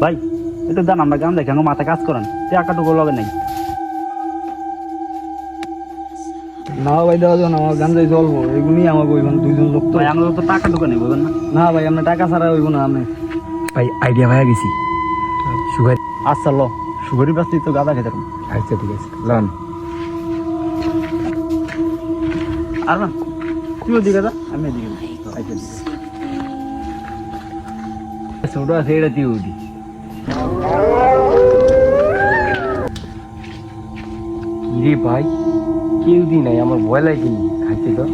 ভাই একটু দান আমরা গান দেখি আমার মাথায় কাজ করেন। সে টাকাটুকু লগে নাই। না ভাই দেওয়া যাবে না আমার গাঞ্জাই চলবো এগুলি আমার বইবেন দুইজন লোক তো। ভাই আমাদের তো টাকাটুকু নেই বুঝবেন না। না ভাই আমরা টাকা ছাড়া হইব না আমি। ভাই আইডিয়া ভাইয়া গেছি। সুগার আচ্ছা ল। সুগরি বাস্তি তো গাদা খেতে আচ্ছা ঠিক আছে। লন। আর না তুই ওদিকে যা আমি এদিকে আচ্ছা ঠিক আছে। ছোট আছে তুই উঠি রে ভাই কেউ দি নাই আমার ভয় লাগে খাইতে তো।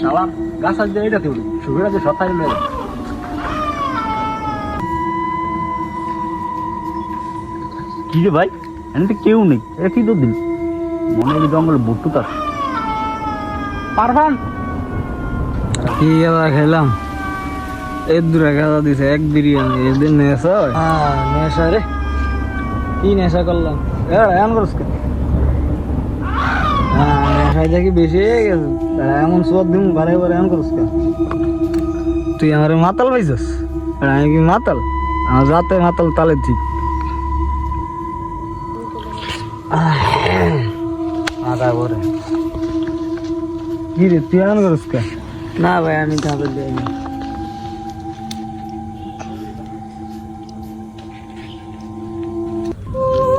শালা গাছ আছে এটা তুই সুগরি আছে সব থাকলে কি রে ভাই এখানে তো কেউ নেই এটা কি তো দিল মনে হয় জঙ্গলে বুটুত আছে। পারবান কি খেলাম? এর দূরে গাঁদা দিছে এক বিরিয়ানি এদিন নেশা হয়? হ্যাঁ নেশা রে কি নেশা করলাম এমন করস কে? হ্যাঁ নেশায় দেখি বেশি হয়ে গেছে এমন সব দিন বারে বারে এমন করস কে? তুই আমার মাতাল পাইছস আমি কি মাতাল আমার রাতে মাতাল তালে ঠিক আদা করে কি রে তুই এমন করস কে? না ভাই আমি তাদের যাইনি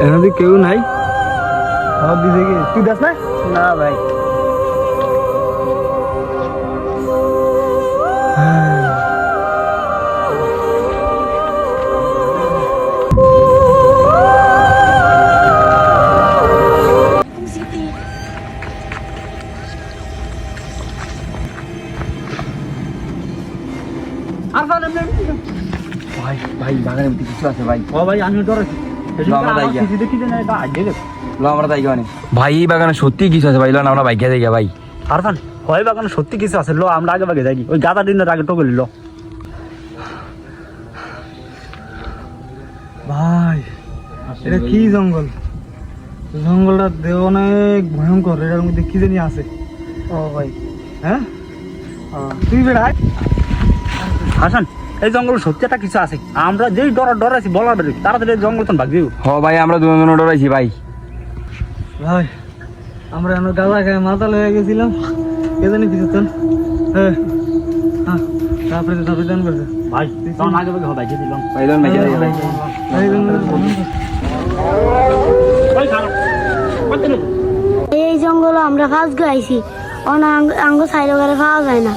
এখানে কেউ নাই? সব দিছে কি? তুই দেখ না? না ভাই। ভাই ভাই বাগানের মধ্যে কিছু আছে ভাই। ও ভাই আমি ডরেছি ভাই এই বাগানে সত্যি কিছু আছে ভাই লন আমরা বাইকে যাই ভাই। আরফান হয় বাগানে সত্যি কিছু আছে লো আমরা আগে বাগে যাই ওই গাদা দিনের আগে টোকে লো। ভাই এটা কি জঙ্গল? জঙ্গলটা দেহ অনেক ভয়ঙ্কর এটার মধ্যে কি জানি আছে। ও ভাই। হ্যাঁ? তুই বেড়াই হাসান এই জঙ্গল সত্যি একটা কিছু আছে। আমরা যেই ডর ডর আছি বলার বেরো তাড়াতাড়ি জঙ্গল তো ভাগিও হ ভাই আমরা দুজন দুজন ডরাইছি ভাই। ভাই আমরা এখন গাঁদা খাই মাতাল হয়ে গেছিলাম। কে জানি কিছু তো হ্যাঁ। হ্যাঁ তারপরে তো তারপরে করছে ভাই তখন আগে দিলাম। ভাই ভাই এই জঙ্গলে ওই খারাপ। এই জঙ্গলে আমরা ফাঁস গাইছি অন আঙ্গ সাইড করে পাওয়া যায় না।